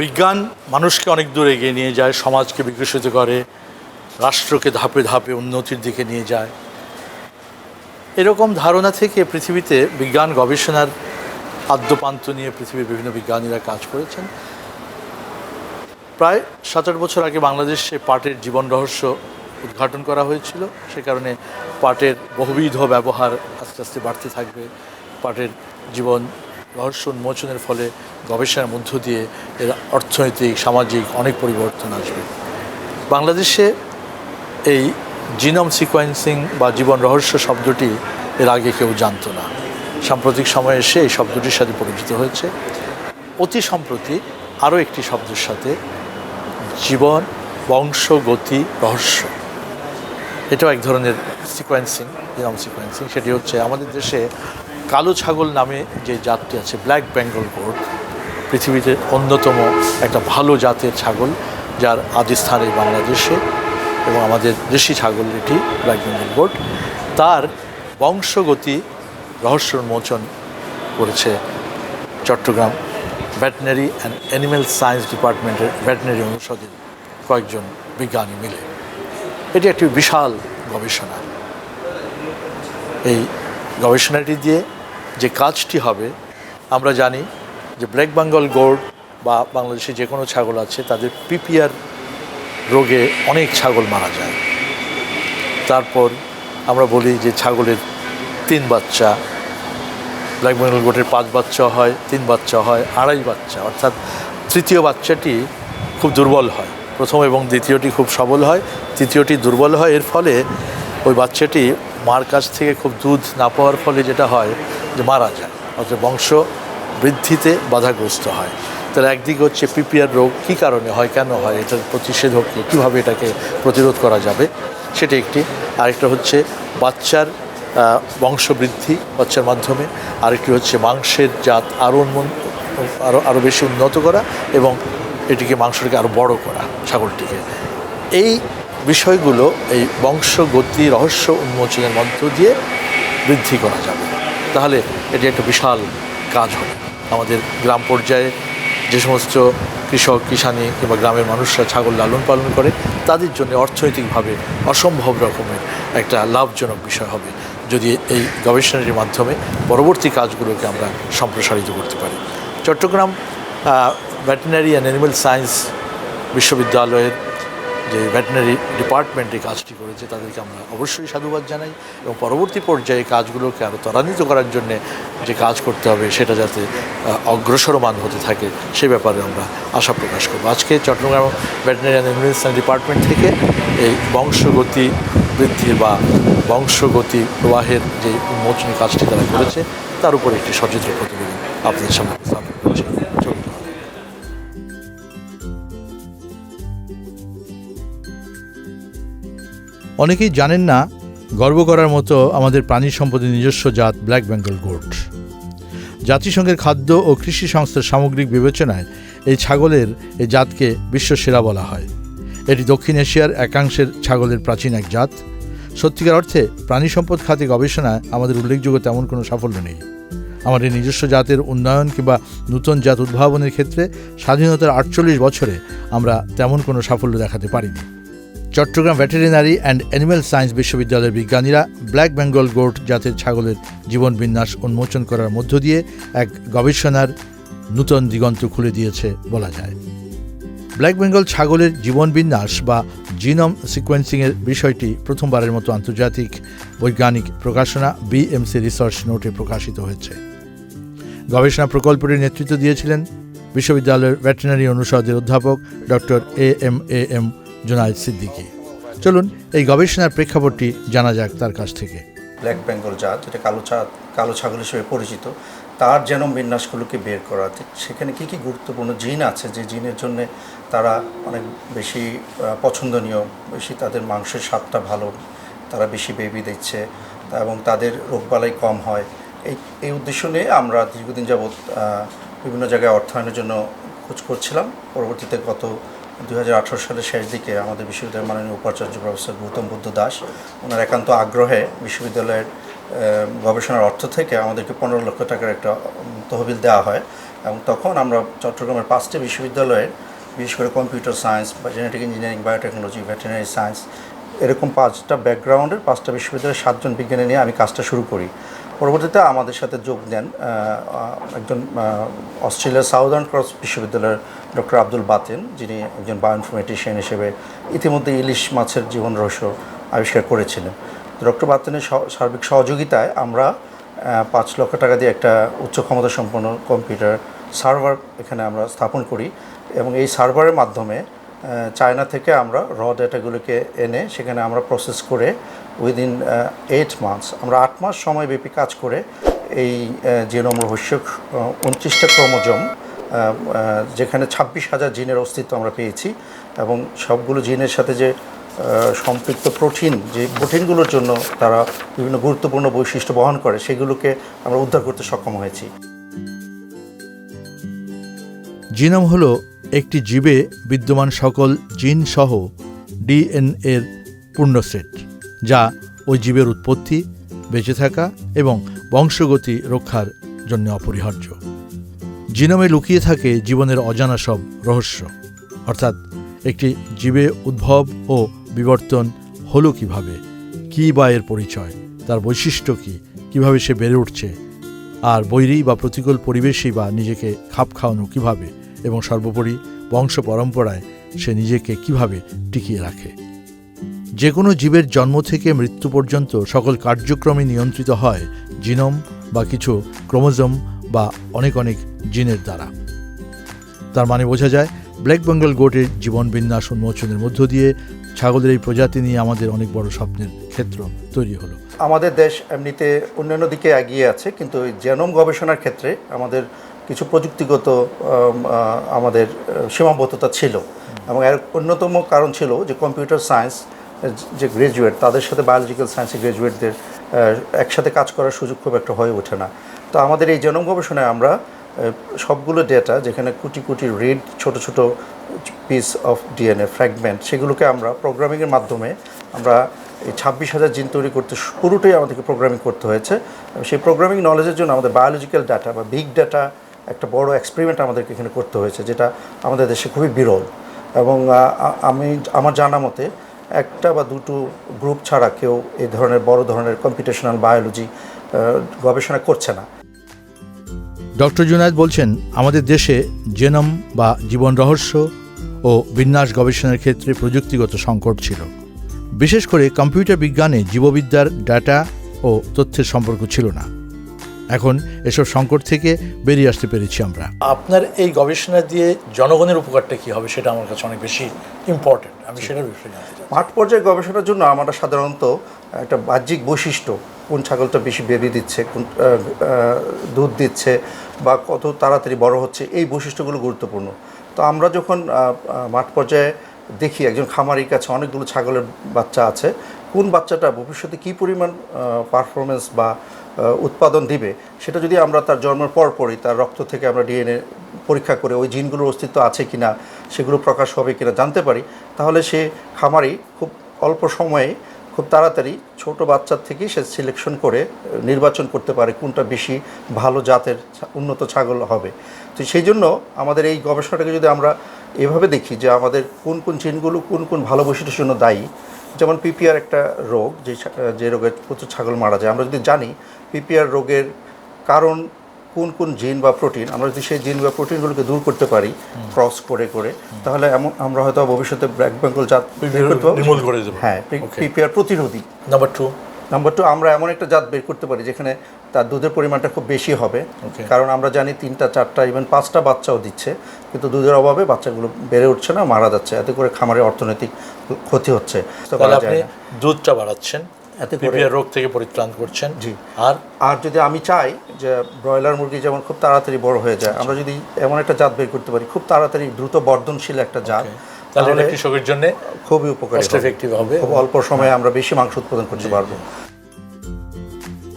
বিজ্ঞান মানুষকে অনেক দূর এগিয়ে নিয়ে যায়, সমাজকে বিকশিত করে, রাষ্ট্রকে ধাপে ধাপে উন্নতির দিকে নিয়ে যায়। এরকম ধারণা থেকে পৃথিবীতে বিজ্ঞান গবেষণার আদ্যপান্ত নিয়ে পৃথিবীর বিভিন্ন বিজ্ঞানীরা কাজ করেছেন। প্রায় সাত আট বছর আগে বাংলাদেশে পাটের জীবন রহস্য উদ্ঘাটন করা হয়েছিল। সে কারণে পাটের বহুবিধ ব্যবহার আস্তে আস্তে বাড়তে থাকবে। পাটের জীবন রহস্য উন্মোচনের ফলে গবেষণার মধ্য দিয়ে এর অর্থনৈতিক, সামাজিক অনেক পরিবর্তন আসবে। বাংলাদেশে এই জিনোম সিকোয়েন্সিং বা জীবন রহস্য শব্দটি এর আগে কেউ জানতো না। সাম্প্রতিক সময়ে এসে এই শব্দটির সাথে পরিচিত হয়েছে। অতি সম্প্রতি আরও একটি শব্দের সাথে জীবন, বংশ, গতি, রহস্য, এটাও এক ধরনের সিকোয়েন্সিং, জিনোম সিকোয়েন্সিং। সেটি হচ্ছে আমাদের দেশে কালো ছাগল নামে যে জাতটি আছে ব্ল্যাক বেঙ্গল গোট পৃথিবীতে অন্যতম একটা ভালো জাতের ছাগল যার আদিস্থান এই বাংলাদেশে এবং আমাদের দেশি ছাগল এটি ব্ল্যাক বেঙ্গল গোট তার বংশগতি, রহস্য উন্মোচন করেছে Chattogram veterinary and animal science ডিপার্টমেন্টের ভেটেনারি অনুষদের কয়েকজন বিজ্ঞানী মিলে। এটি একটি বিশাল গবেষণা। এই গবেষণাটি দিয়ে যে কাজটি হবে, আমরা জানি যে ব্ল্যাক বেঙ্গল গোল্ড বা বাংলাদেশে যে কোনো ছাগল আছে, তাদের পিপিআর রোগে অনেক ছাগল মারা যায়। তারপর আমরা বলি যে ছাগলের তিন বাচ্চা ব্ল্যাক বেঙ্গল গোটের পাঁচ বাচ্চা হয়, তিন বাচ্চা হয়, আড়াই বাচ্চা, অর্থাৎ তৃতীয় বাচ্চাটি খুব দুর্বল হয়। প্রথম এবং দ্বিতীয়টি খুব সবল হয়, তৃতীয়টি দুর্বল হয়, এর ফলে ওই বাচ্চাটি মার কাছ থেকে খুব দুধ না পাওয়ার ফলে যেটা হয় যে মারা যায়। অর্থাৎ বংশ বৃদ্ধিতে বাধাগ্রস্ত হয়। তাহলে একদিকে হচ্ছে পিপিআর রোগ। কী কারণে হয়, কেন হয়, এটার প্রতিষেধক কীভাবে এটাকে প্রতিরোধ করা যাবে, সেটা একটি। আরেকটা হচ্ছে বাচ্চার বংশবৃদ্ধি বাচ্চার মাধ্যমে। আরেকটি হচ্ছে মাংসের জাত আরও উন্মন আরও আরও বেশি উন্নত করা এবং এটিকে মাংসটাকে আরও বড় করা, ছাগলটিকে। এই বিষয়গুলো এই বংশগতি, রহস্য উন্মোচনের মধ্য দিয়ে বৃদ্ধি করা যাবে। তাহলে এটি একটা বিশাল কাজ হবে। আমাদের গ্রাম পর্যায়ে যে সমস্ত কৃষক, কিষানি কিংবা গ্রামের মানুষরা ছাগল লালন পালন করে, তাদের জন্য অর্থনৈতিকভাবে অসম্ভব রকমের একটা লাভজনক বিষয় হবে যদি এই গবেষণাটির মাধ্যমে পরবর্তী কাজগুলোকে আমরা সম্প্রসারিত করতে পারি। Chattogram veterinary and animal science বিশ্ববিদ্যালয়ের যে ভেটেনারি ডিপার্টমেন্ট এই কাজটি করেছে, তাদেরকে আমরা অবশ্যই সাধুবাদ জানাই এবং পরবর্তী পর্যায়ে কাজগুলোকে আরও ত্বরান্বিত করার জন্যে যে কাজ করতে হবে, সেটা যাতে অগ্রসরমান হতে থাকে, সে ব্যাপারে আমরা আশা প্রকাশ করব। আজকে Chattogram veterinary and animal department থেকে এই বংশগতি বৃদ্ধির বা বংশগতি প্রবাহের যে উন্মোচনী কাজটি তারা করেছে, তার উপরে একটি সচিত্র প্রতিবেদন আপনাদের সামনে অনেকেই জানেন না, গর্ব করার মতো আমাদের প্রাণী সম্পদের নিজস্ব জাত ব্ল্যাক বেঙ্গল গোট জাতিসংঘের খাদ্য ও কৃষি সংস্থার সামগ্রিক বিবেচনায় এই ছাগলের, এই জাতকে বিশ্বসেরা বলা হয়। এটি দক্ষিণ এশিয়ার একাংশের ছাগলের প্রাচীন এক জাত। সত্যিকার অর্থে প্রাণী সম্পদ খাতে গবেষণায় আমাদের উল্লেখযোগ্য তেমন কোনো সাফল্য নেই। আমাদের নিজস্ব জাতের উন্নয়ন কিংবা নূতন জাত উদ্ভাবনের ক্ষেত্রে স্বাধীনতার আটচল্লিশ বছরে আমরা তেমন কোনো সাফল্য দেখাতে পারিনি। Chattogram veterinary and animal science বিশ্ববিদ্যালয়ের বিজ্ঞানীরা ব্ল্যাক বেঙ্গল গোট জাতের ছাগলের জীবন বিন্যাস উন্মোচন করার মধ্য দিয়ে এক গবেষণার নূতন দিগন্ত খুলে দিয়েছে বলা যায়। ব্ল্যাক বেঙ্গল ছাগলের জীবন বিন্যাস বা জিনোম সিকোয়েন্সিংয়ের বিষয়টি প্রথমবারের মতো আন্তর্জাতিক বৈজ্ঞানিক প্রকাশনা বিএমসি রিসার্চ নোটে প্রকাশিত হয়েছে। গবেষণা প্রকল্পটির নেতৃত্ব দিয়েছিলেন বিশ্ববিদ্যালয়ের ভেটেরিনারি অনুষদের অধ্যাপক doctor A M A M Junaid Siddiqui. চলুন, এই গবেষণার প্রেক্ষাপটটি জানা যাক তার কাছ থেকে। ব্ল্যাক বেঙ্গল জাত যেটা কালো চা কালো ছাগল হিসেবে পরিচিত। তার যেন বিন্যাসগুলোকে বের করা সেখানে কি কি গুরুত্বপূর্ণ জিন আছে? যে জিনের জন্য তারা অনেক বেশি পছন্দনীয়, বেশি তাদের মাংসের স্বাদটা ভালো, তারা বেশি বেবি দিচ্ছে এবং তাদের রোগবালাই কম হয়। এই এই উদ্দেশ্য নিয়ে আমরা দীর্ঘদিন যাবৎ বিভিন্ন জায়গায় অর্থায়নের জন্য খোঁজ করছিলাম। পরবর্তীতে গত দু হাজার আঠারো সালের শেষ দিকে আমাদের বিশ্ববিদ্যালয়ের মাননীয় উপাচার্য প্রফেসর গৌতম বুদ্ধ দাস ওনার একান্ত আগ্রহে বিশ্ববিদ্যালয়ের গবেষণার অর্থ থেকে আমাদেরকে পনেরো লক্ষ টাকার একটা তহবিল দেওয়া হয়। এবং তখন আমরা চট্টগ্রামের পাঁচটি বিশ্ববিদ্যালয়ে বিশেষ করে কম্পিউটার সায়েন্স বা genetic engineering, biotechnology, veterinary science, এরকম পাঁচটা ব্যাকগ্রাউন্ডের পাঁচটা বিশ্ববিদ্যালয়ের সাতজন বিজ্ঞানী নিয়ে আমি কাজটা শুরু করি। পরবর্তীতে আমাদের সাথে যোগ দেন একজন অস্ট্রেলিয়ার সাউদার্ন ক্রস বিশ্ববিদ্যালয়ের ডক্টর আব্দুল বাতেন, যিনি একজন বায়োইনফরমেটিশিয়ান হিসেবে ইতিমধ্যে ইলিশ মাছের জীবন রহস্য আবিষ্কার করেছিলেন। ডক্টর বাতেনের সার্বিক সহযোগিতায় আমরা পাঁচ লক্ষ টাকা দিয়ে একটা উচ্চ ক্ষমতা সম্পন্ন কম্পিউটার সার্ভার এখানে আমরা স্থাপন করি এবং এই সার্ভারের মাধ্যমে চায়না থেকে আমরা র ডেটাগুলোকে এনে সেখানে আমরা প্রসেস করে উইদিন এইট মান্থস আমরা আট মাস সময়ব্যাপী কাজ করে এই জিনোম রহস্য উনত্রিশটা ক্রোমোজোম যেখানে ছাব্বিশ হাজার জিনের অস্তিত্ব আমরা পেয়েছি এবং সবগুলো জিনের সাথে যে সম্পৃক্ত প্রোটিন যে প্রোটিনগুলোর জন্য তারা বিভিন্ন গুরুত্বপূর্ণ বৈশিষ্ট্য বহন করে, সেগুলোকে আমরা উদ্ধার করতে সক্ষম হয়েছি। জিনোম হল একটি জীবে বিদ্যমান সকল জিন সহ ডিএনএর পূর্ণ সেট যা ওই জীবের উৎপত্তি, বেঁচে থাকা এবং বংশগতি রক্ষার জন্য অপরিহার্য। জিনোমে লুকিয়ে থাকে জীবনের অজানা সব রহস্য, অর্থাৎ একটি জীবে উদ্ভব ও বিবর্তন হলো কীভাবে, কী বা এর পরিচয়, তার বৈশিষ্ট্য কী, কীভাবে সে বেড়ে উঠছে, আর বৈরী বা প্রতিকূল পরিবেশেই বা নিজেকে খাপ খাওয়ানো কীভাবে এবং সর্বোপরি বংশ পরম্পরায় সে নিজেকে কীভাবে টিকিয়ে রাখে। যে কোনো জীবের জন্ম থেকে মৃত্যু পর্যন্ত সকল কার্যক্রমে নিয়ন্ত্রিত হয় জিনোম বা কিছু ক্রোমোজোম বা অনেক অনেক জিনের দ্বারা। তার মানে বোঝা যায়, ব্ল্যাক বেঙ্গল গোটের জীবন বিন্যাস উন্মোচনের মধ্য দিয়ে ছাগলের এই প্রজাতি নিয়ে আমাদের অনেক বড় স্বপ্নের ক্ষেত্র তৈরি হলো। আমাদের দেশ এমনিতে অন্যান্য দিকে এগিয়ে আছে, কিন্তু জেনোম গবেষণার ক্ষেত্রে আমাদের কিছু প্রযুক্তিগত আমাদের সীমাবদ্ধতা ছিল। এবং এর অন্যতম কারণ ছিল যে কম্পিউটার সায়েন্স যে গ্রাজুয়েট, তাদের সাথে বায়োলজিক্যাল সায়েন্সের গ্রাজুয়েটদের একসাথে কাজ করার সুযোগ খুব একটা হয়ে ওঠে না। তো আমাদের এই জেনোম গবেষণায় আমরা সবগুলো ডেটা, যেখানে কোটি কোটি রিড, ছোট ছোট পিস অফ ডিএনএ, ফ্র্যাগমেন্ট, সেগুলোকে আমরা প্রোগ্রামিংয়ের মাধ্যমে আমরা এই ছাব্বিশ হাজার জিন তৈরি করতে পুরোটাই আমাদেরকে প্রোগ্রামিং করতে হয়েছে। সেই প্রোগ্রামিং নলেজের জন্য আমাদের বায়োলজিক্যাল ডাটা বা বিগ ডাটা একটা বড় এক্সপেরিমেন্ট আমাদেরকে এখানে করতে হয়েছে, যেটা আমাদের দেশে খুবই বিরল। এবং আমি, আমার জানা মতে একটা বা দুটো গ্রুপ ছাড়া কেউ এই ধরনের বড় ধরনের কম্পিটিশনাল বায়োলজি গবেষণা করছে না। ডক্টর জুনায়দ বলছেন, আমাদের দেশে জেনম বা জীবন রহস্য ও বিন্যাস গবেষণার ক্ষেত্রে প্রযুক্তিগত সংকট ছিল। বিশেষ করে কম্পিউটার বিজ্ঞানে জীববিদ্যার ডাটা ও তথ্যের সম্পর্ক ছিল না। এখন এসব সংকট থেকে বেরিয়ে আসতে পেরেছি আমরা। আপনার এই গবেষণা দিয়ে জনগণের উপকারটা কি হবে সেটা আমার কাছে অনেক বেশি ইম্পর্টেন্ট আমি সেটার বিষয়ে জানতে চাই। মাঠ পর্যায়ে গবেষণার জন্য আমরা সাধারণত একটা বাহ্যিক বৈশিষ্ট্য কোন ছাগলটা বেশি বেবি দিচ্ছে কোন দুধ দিচ্ছে বা কত তাড়াতাড়ি বড় হচ্ছে এই বৈশিষ্ট্যগুলো গুরুত্বপূর্ণ। তো আমরা যখন মাঠ পর্যায়ে দেখি একজন খামারির কাছে অনেকগুলো ছাগলের বাচ্চা আছে কোন বাচ্চাটা ভবিষ্যতে কী পরিমাণ পারফরমেন্স বা উৎপাদন দিবে, সেটা যদি আমরা তার জন্মের পর পরই, তার রক্ত থেকে আমরা ডিএনএ পরীক্ষা করে ওই জিনগুলোর অস্তিত্ব আছে কিনা, সেগুলো প্রকাশ হবে কিনা জানতে পারি, তাহলে সে খামারি খুব অল্প সময়ে খুব তাড়াতাড়ি ছোট বাচ্চার থেকেই সে সিলেকশন করে নির্বাচন করতে পারে কোনটা বেশি ভালো জাতের উন্নত ছাগল হবে। তো সেই জন্য আমাদের এই গবেষণাটাকে যদি আমরা এভাবে দেখি যে আমাদের কোন কোন জিনগুলো কোন কোন ভালো বৈশিষ্ট্যের জন্য দায়ী, যেমন পিপিআর একটা রোগ, যে যে রোগে প্রচুর ছাগল মারা যায়, আমরা যদি জানি পিপিআর রোগের কারণ কোন কোন জিন বা প্রোটিন আমরা যদি সেই জিন বা প্রোটিনগুলোকে দূর করতে পারি ক্রস করে করে তাহলে এমন আমরা হয়তো ভবিষ্যতে ব্ল্যাক বেঙ্গল জাত বের করে দেবো। হ্যাঁ. পিপিআর প্রতিরোধী। নাম্বার টু নাম্বার টু আমরা এমন একটা জাত বের করতে পারি যেখানে তার দুধের পরিমাণটা খুব বেশি হবে. কারণ আমরা জানি তিনটা চারটা ইভেন পাঁচটা বাচ্চাও দিচ্ছে কিন্তু দুধের অভাবে বাচ্চাগুলো বেড়ে উঠছে না মারা যাচ্ছে। এতে করে খামারের অর্থনৈতিক ক্ষতি হচ্ছে। তো তাহলে আপনি দুধটা বাড়াচ্ছেন। এতে পিপিআর রোগ থেকে পরিত্রাণ করছেন জি। আর আর যদি আমি চাই যে ব্রয়লার মুরগি যেমন খুব তাড়াতাড়ি বড় হয়ে যায় আমরা যদি এমন একটা জাত বের করতে পারি খুব তাড়াতাড়ি দ্রুত বর্ধনশীল একটা জাত তাহলে কৃষকের জন্য খুবই উপকারী হবে। হবে। খুব অল্প সময়ে আমরা বেশি মাংস উৎপাদন করতে পারব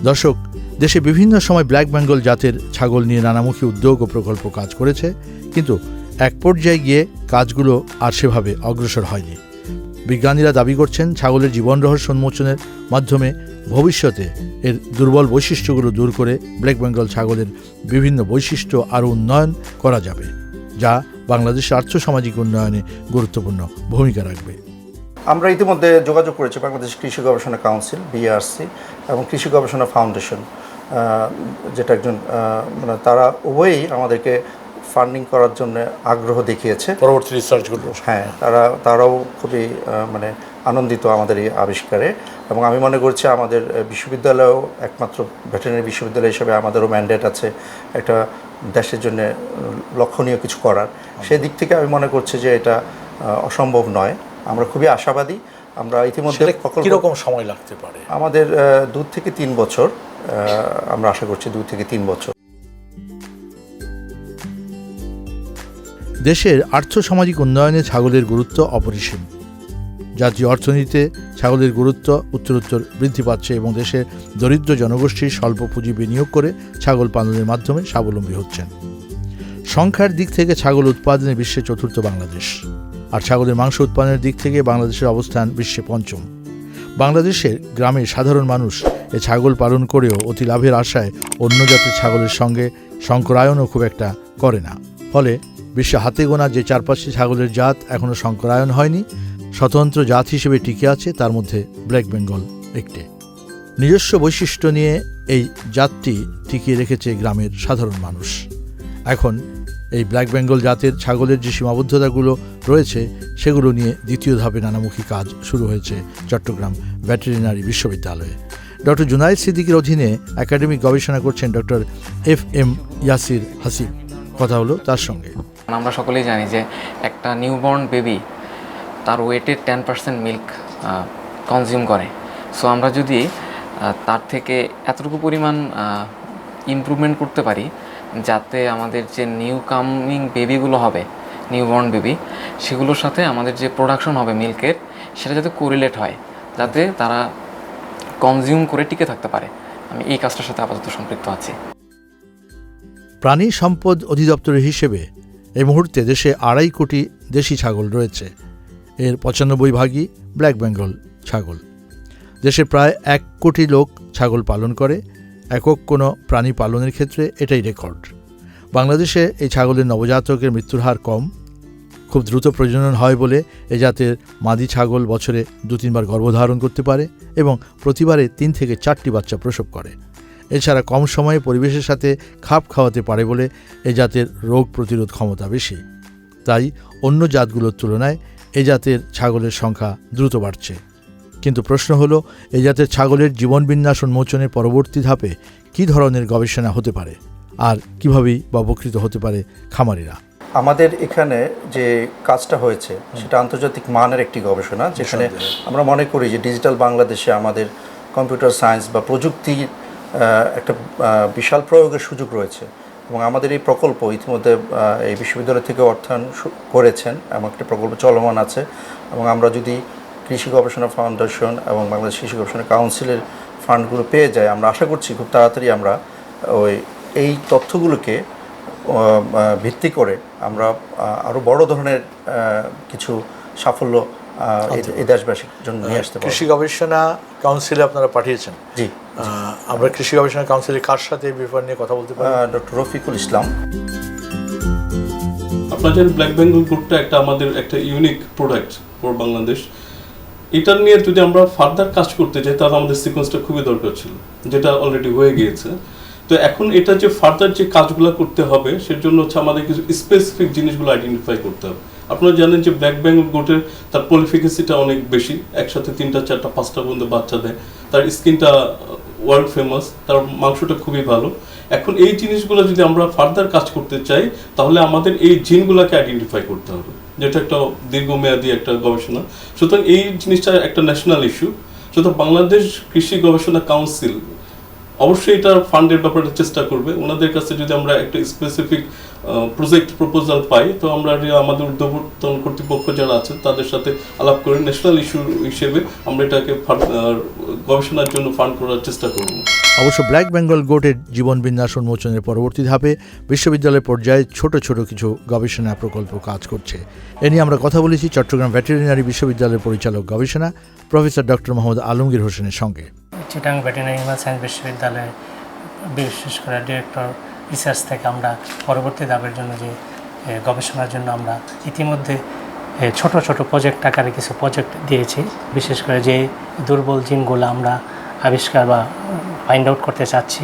দর্শক দেশে বিভিন্ন সময় ব্ল্যাক বেঙ্গল জাতের ছাগল নিয়ে নানামুখী উদ্যোগ ও প্রকল্প কাজ করেছে কিন্তু এক পর্যায়ে গিয়ে কাজগুলো আর সেভাবে অগ্রসর হয়নি বিজ্ঞানীরা দাবি করছেন ছাগলের জীবন রহস্য উন্মোচনের মাধ্যমে ভবিষ্যতে এর দুর্বল বৈশিষ্ট্যগুলো দূর করে ব্ল্যাক বেঙ্গল ছাগলের বিভিন্ন বৈশিষ্ট্য আরও উন্নয়ন করা যাবে, যা বাংলাদেশের আর্থসামাজিক উন্নয়নে গুরুত্বপূর্ণ ভূমিকা রাখবে। আমরা ইতিমধ্যে যোগাযোগ করেছি বাংলাদেশ কৃষি গবেষণা কাউন্সিল, বিআরসি, এবং কৃষি গবেষণা ফাউন্ডেশন যেটা একজন মানে তারা উভয়ই আমাদেরকে ফান্ডিং করার জন্য আগ্রহ দেখিয়েছে। পরবর্তী রিসার্চগুলো হ্যাঁ তারা তারাও খুবই মানে আনন্দিত আমাদের এই আবিষ্কারে। এবং আমি মনে করছি আমাদের বিশ্ববিদ্যালয়েও একমাত্র ভেটেরিনারি বিশ্ববিদ্যালয় হিসেবে আমাদেরও ম্যান্ডেট আছে একটা দেশের জন্য লক্ষণীয় কিছু করার। সেই দিক থেকে আমি মনে করছি যে এটা অসম্ভব নয়। আমরা খুবই আশাবাদী। আমরা ইতিমধ্যে প্রকল্প সময় লাগতে পারে? আমাদের দু থেকে তিন বছর আমরা আশা করছি দু থেকে তিন বছর। দেশের আর্থসামাজিক উন্নয়নে ছাগলের গুরুত্ব অপরিসীম। জাতীয় অর্থনীতিতে ছাগলের গুরুত্ব, উত্তরোত্তর বৃদ্ধি পাচ্ছে এবং দেশের দরিদ্র জনগোষ্ঠীর স্বল্প পুঁজি বিনিয়োগ করে ছাগল পালনের মাধ্যমে স্বাবলম্বী হচ্ছেন। সংখ্যার দিক থেকে ছাগল উৎপাদনে বিশ্বে চতুর্থ বাংলাদেশ। আর ছাগলের মাংস উৎপাদনের দিক থেকে বাংলাদেশের অবস্থান বিশ্বে পঞ্চম। বাংলাদেশের গ্রামের সাধারণ মানুষ এ ছাগল পালন করেও অতি লাভের আশায় অন্য জাতের ছাগলের সঙ্গে সংকরায়নও খুব একটা করে না। ফলে বিশ্বে হাতে গোনা যে চার পাঁচটি ছাগলের জাত এখনও সংকরায়ন হয়নি, স্বতন্ত্র জাত হিসেবে টিকে আছে তার মধ্যে ব্ল্যাক বেঙ্গল একটি। নিজস্ব বৈশিষ্ট্য নিয়ে এই জাতটি টিকিয়ে রেখেছে গ্রামের সাধারণ মানুষ। এখন এই ব্ল্যাক বেঙ্গল জাতের ছাগলের যে সীমাবদ্ধতাগুলো রয়েছে, সেগুলো নিয়ে দ্বিতীয় ধাপে নানামুখী কাজ শুরু হয়েছে চট্টগ্রাম ভেটেরিনারি বিশ্ববিদ্যালয়ে। ডক্টর জুনাইদ সিদ্দিকের অধীনে একাডেমিক গবেষণা করছেন doctor F M Yasir Hasib. কথা হলো তার সঙ্গে। আমরা সকলেই জানি যে একটা নিউবর্ন বেবি তার ওয়েটের টেন পার্সেন্ট মিল্ক কনজিউম করে। সো আমরা যদি তার থেকে এতটুকু পরিমাণ ইমপ্রুভমেন্ট করতে পারি, যাতে আমাদের যে নিউ কামিং বেবিগুলো হবে নিউবর্ন বেবি সেগুলোর সাথে আমাদের যে প্রোডাকশন হবে মিল্কের সেটা যাতে কোরিলেট হয়, যাতে তারা কনজিউম করে টিকে থাকতে পারে। আমি এই কাজটার সাথে আপাতত সম্পৃক্ত আছি। প্রাণী সম্পদ অধিদপ্তরের হিসেবে এই মুহূর্তে দেশে আড়াই কোটি দেশি ছাগল রয়েছে। এর পঁচানব্বই ভাগই ব্ল্যাক বেঙ্গল ছাগল। দেশে প্রায় এক কোটি লোক ছাগল পালন করে। একক কোনো প্রাণী পালনের ক্ষেত্রে এটাই রেকর্ড। বাংলাদেশে এই ছাগলের নবজাতকের মৃত্যুর হার কম। খুব দ্রুত প্রজনন হয় বলে এ জাতের মাদি ছাগল বছরে দু তিনবার গর্ভধারণ করতে পারে এবং প্রতিবারে তিন থেকে চারটি বাচ্চা প্রসব করে। এছাড়া কম সময়ে পরিবেশের সাথে খাপ খাওয়াতে পারে বলে এ জাতের রোগ প্রতিরোধ ক্ষমতা বেশি। তাই অন্য জাতগুলোর তুলনায় এ জাতের ছাগলের সংখ্যা দ্রুত বাড়ছে। কিন্তু প্রশ্ন হলো এ জাতের ছাগলের জীবনবিন্যাস উন্মোচনের পরবর্তী ধাপে কী ধরনের গবেষণা হতে পারে? আর কীভাবেই বা উপকৃত হতে পারে খামারিরা? আমাদের এখানে যে কাজটা হয়েছে সেটা আন্তর্জাতিক মানের একটি গবেষণা যেখানে আমরা মনে করি যে ডিজিটাল বাংলাদেশে আমাদের কম্পিউটার সায়েন্স বা প্রযুক্তির একটা বিশাল প্রয়োগের সুযোগ রয়েছে। এবং আমাদের এই প্রকল্প ইতিমধ্যে এই বিশ্ববিদ্যালয় থেকে অর্থায়ন করেছেন। এমন একটি প্রকল্প চলমান আছে। এবং আমরা যদি কৃষি গবেষণা ফাউন্ডেশন এবং বাংলাদেশ কৃষি গবেষণা কাউন্সিলের ফান্ডগুলো পেয়ে যাই, আমরা আশা করছি খুব তাড়াতাড়ি আমরা ওই, এই তথ্যগুলোকে ভিত্তি করে আমরা আরও বড় ধরনের কিছু সাফল্য এই- দেশবাসীর জন্য নিয়ে আসতে পারব। কৃষি গবেষণা কাউন্সিলে আপনারা পাঠিয়েছেন? জি। আহ, আমরা কৃষি গবেষণা কাউন্সিলের কার সাথে এই ব্যাপার নিয়ে কথা বলতে পারি? ডক্টর রফিকুল ইসলাম। আপনার জানেন ব্ল্যাক বেঙ্গল গুডটা একটা আমাদের একটা ইউনিক প্রোডাক্ট ফর বাংলাদেশ এটার নিয়ে যদি আমরা ফার্দার কাজ করতে চাই তাহলে আমাদের সিকোয়েন্সটা খুবই দরকার ছিল যেটা অলরেডি হয়ে গিয়েছে। তো এখন এটা যে ফার্দার যে কাজগুলো করতে হবে সেজন্য হচ্ছে আমাদের কিছু স্পেসিফিক জিনিসগুলো আইডেন্টিফাই করতে হবে। আপনারা জানেন যে ব্ল্যাক বেঙ্গল গোটের তার পলিফিকেসিটা অনেক বেশি। একসাথে তিনটা, চারটা, পাঁচটা পর্যন্ত বাচ্চা দেয়। তার স্কিনটা ওয়ার্ল্ড ফেমাস তার মাংসটা খুবই ভালো। এখন এই জিনিসগুলো যদি আমরা ফার্দার কাজ করতে চাই, তাহলে আমাদের এই জিনগুলোকে আইডেন্টিফাই করতে হবে। যেটা একটা দীর্ঘমেয়াদী একটা গবেষণা। সুতরাং এই জিনিসটা একটা ন্যাশনাল ইস্যু সুতরাং বাংলাদেশ কৃষি গবেষণা কাউন্সিল অবশ্যই এটা ফান্ডের ব্যাপারে চেষ্টা করবে। ওনাদের কাছে যদি আমরা একটা স্পেসিফিক প্রজেক্ট প্রপোজাল পাই, তো আমরা আমাদের উদ্যোগতন কর্তৃপক্ষ যারা আছে, তাদের সাথে আলাপ করে ন্যাশনাল ইস্যু হিসেবে আমরা এটাকে গবেষণার জন্য ফান্ড করার চেষ্টা করব। অবশ্য ব্ল্যাক বেঙ্গল গোটের জীবন বিন্যাস উন্মোচনের পরবর্তী ধাপে বিশ্ববিদ্যালয় পর্যায়ে ছোট ছোট কিছু গবেষণা প্রকল্প কাজ করছে। এ নিয়ে আমরা কথা বলেছি চট্টগ্রাম ভেটেরিনারি বিশ্ববিদ্যালয়ের পরিচালক গবেষণা প্রফেসর ডক্টর মোহাম্মদ আলমগীর হোসেনের সঙ্গে। চিটাং ভেটেরিনারি অ্যানিমাল সায়েন্স বিশ্ববিদ্যালয়ে বিশেষ করে ডিরেক্টর রিসার্চ থেকে আমরা পরবর্তী ধাপের জন্য যে গবেষণার জন্য আমরা ইতিমধ্যে ছোট ছোট প্রজেক্ট আকারে কিছু প্রজেক্ট দিয়েছি। বিশেষ করে যে দুর্বল জিনগুলো আমরা আবিষ্কার বা ফাইন্ড আউট করতে চাচ্ছি,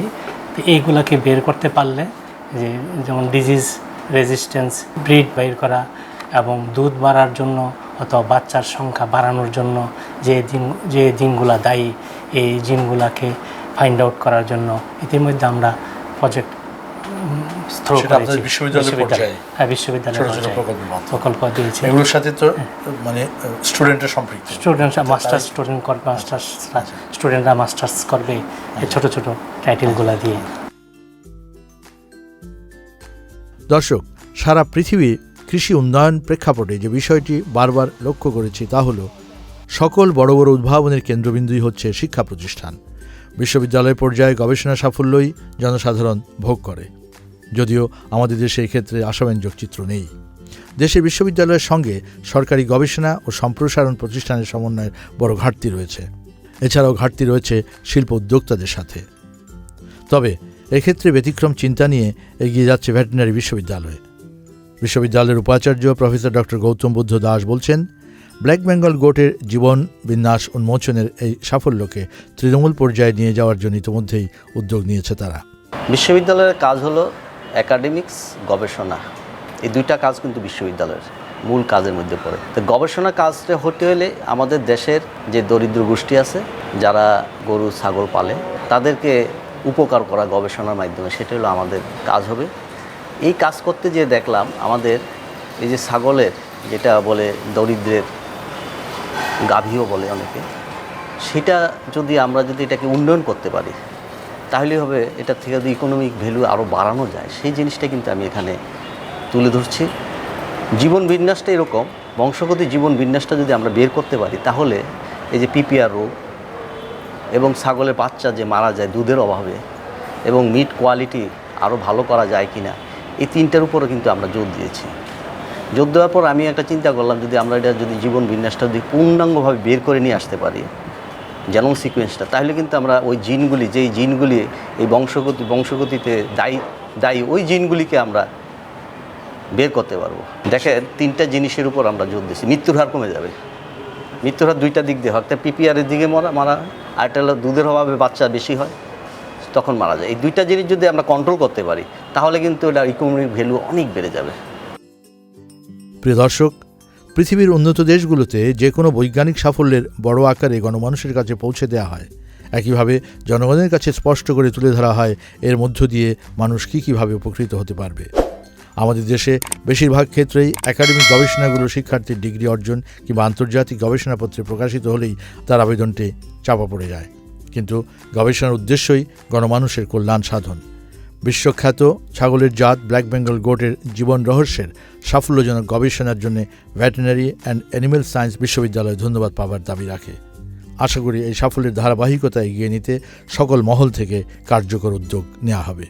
তো এইগুলোকে বের করতে পারলে যে, যেমন ডিজিজ রেজিস্ট্যান্স, ব্রিড বের করা এবং দুধ বাড়ার জন্য অথবা বাচ্চার সংখ্যা বাড়ানোর জন্য যে জিন যে জিনগুলা দায়ী এই জিনগুলাকে ফাইন্ড আউট করার জন্য ইতিমধ্যে আমরা প্রজেক্ট? হ্যাঁ। প্রকল্প দিয়েছে। এগুলোর সাথে তো মানে স্টুডেন্টের সম্পৃক্ত। স্টুডেন্ট মাস্টার্স স্টুডেন্ট করবে মাস্টার্স স্টুডেন্টরা মাস্টার্স করবে এই ছোট ছোট টাইটেলগুলো দিয়ে। দর্শক সারা পৃথিবী কৃষি উন্নয়ন প্রেক্ষাপটে যে বিষয়টি বারবার লক্ষ্য করেছি তা হলো, সকল বড় বড় উদ্ভাবনের কেন্দ্রবিন্দুই হচ্ছে শিক্ষা প্রতিষ্ঠান। বিশ্ববিদ্যালয় পর্যায়ে গবেষণা সাফল্যই জনসাধারণ ভোগ করে। যদিও আমাদের দেশে এক্ষেত্রে আশাব্যঞ্জক চিত্র নেই। দেশের বিশ্ববিদ্যালয়ের সঙ্গে সরকারি গবেষণা ও সম্প্রসারণ প্রতিষ্ঠানের সমন্বয়ের বড় ঘাটতি রয়েছে। এছাড়াও ঘাটতি রয়েছে শিল্প উদ্যোক্তাদের সাথে। তবে এক্ষেত্রে ব্যতিক্রম চিন্তা নিয়ে এগিয়ে যাচ্ছে ভেটেরিনারি বিশ্ববিদ্যালয়। বিশ্ববিদ্যালয়ের উপাচার্য প্রফেসর ডক্টর গৌতম বুদ্ধ দাস বলছেন, ব্ল্যাক বেঙ্গল গোটের জীবন বিন্যাস উন্মোচনের এই সাফল্যকে তৃণমূল পর্যায়ে নিয়ে যাওয়ার জন্য ইতিমধ্যেই উদ্যোগ নিয়েছে তারা। বিশ্ববিদ্যালয়ের কাজ হলো একাডেমিক্স গবেষণা। এই দুইটা কাজ কিন্তু বিশ্ববিদ্যালয়ের মূল কাজের মধ্যে পড়ে। তো গবেষণা কাজটা হতে হলে আমাদের দেশের যে দরিদ্র গোষ্ঠী আছে, যারা গরু, ছাগল পালে, তাদেরকে উপকার করা গবেষণার মাধ্যমে, সেটা হলো আমাদের কাজ হবে। এই কাজ করতে যে দেখলাম, আমাদের এই যে ছাগলের যেটা বলে দরিদ্রের গাভীও বলে অনেকে, সেটা যদি আমরা যদি এটাকে উন্নয়ন করতে পারি, তাহলে হবে এটা থেকে যদি ইকোনমিক ভ্যালু আরও বাড়ানো যায়। সেই জিনিসটা কিন্তু আমি এখানে তুলে ধরছি। জীবন বিন্যাসটা এরকম, বংশগত জীবন বিন্যাসটা যদি আমরা বের করতে পারি, তাহলে এই যে পিপিআর রোগ এবং ছাগলের বাচ্চা যে মারা যায় দুধের অভাবে এবং মিট কোয়ালিটি আরও ভালো করা যায় কিনা এই তিনটার উপরে কিন্তু আমরা জোর দিয়েছি। জোর দেওয়ার পর আমি একটা চিন্তা করলাম, যদি আমরা এটা যদি জীবন বিন্যাসটা যদি পূর্ণাঙ্গভাবে বের করে নিয়ে আসতে পারি জেনম সিকোয়েন্সটা তাহলে কিন্তু আমরা ওই জিনগুলি, যেই জিনগুলি এই বংশগতি, বংশগতিতে দায়ী দায়ী ওই জিনগুলিকে আমরা বের করতে পারব। দেখেন, তিনটা জিনিসের উপর আমরা জোর দিচ্ছি মৃত্যুর হার কমে যাবে। মৃত্যুর হার দুইটা দিক দিয়ে হয়। একটা পিপিআরের দিকে মরা, মারা আরেকটা হলো দুধের অভাবে বাচ্চা বেশি হয়। তখন মারা যায়। এই দুইটা জিনিস যদি আমরা কন্ট্রোল করতে পারি, তাহলে কিন্তু এটা ইকোনমিক ভ্যালু অনেক বেড়ে যাবে। প্রিয় দর্শক, পৃথিবীর উন্নত দেশগুলোতে যে কোনো বৈজ্ঞানিক সাফল্যের বড় আকারে গণমানুষের কাছে পৌঁছে দেওয়া হয়। একইভাবে জনগণের কাছে স্পষ্ট করে তুলে ধরা হয়, এর মধ্য দিয়ে মানুষ কী কীভাবে উপকৃত হতে পারবে। আমাদের দেশে বেশিরভাগ ক্ষেত্রেই একাডেমিক গবেষণাগুলো শিক্ষার্থীর ডিগ্রি অর্জন কিংবা আন্তর্জাতিক গবেষণাপত্রে প্রকাশিত হলেই তার আবেদনটি চাপা পড়ে যায়। কিন্তু গবেষণার উদ্দেশ্যই গণমানুষের কল্যাণ সাধন। বিশ্বখ্যাত ছাগলের জাত ব্ল্যাক বেঙ্গল গোটের জীবন রহস্যের সাফল্যজনক গবেষণার জন্য ভেটেরিনারি অ্যান্ড অ্যানিমেল সায়েন্স বিশ্ববিদ্যালয় ধন্যবাদ পাবার দাবি রাখে। আশা করি এই সাফল্যের ধারাবাহিকতা এগিয়ে নিতে সকল মহল থেকে কার্যকর উদ্যোগ নেওয়া হবে।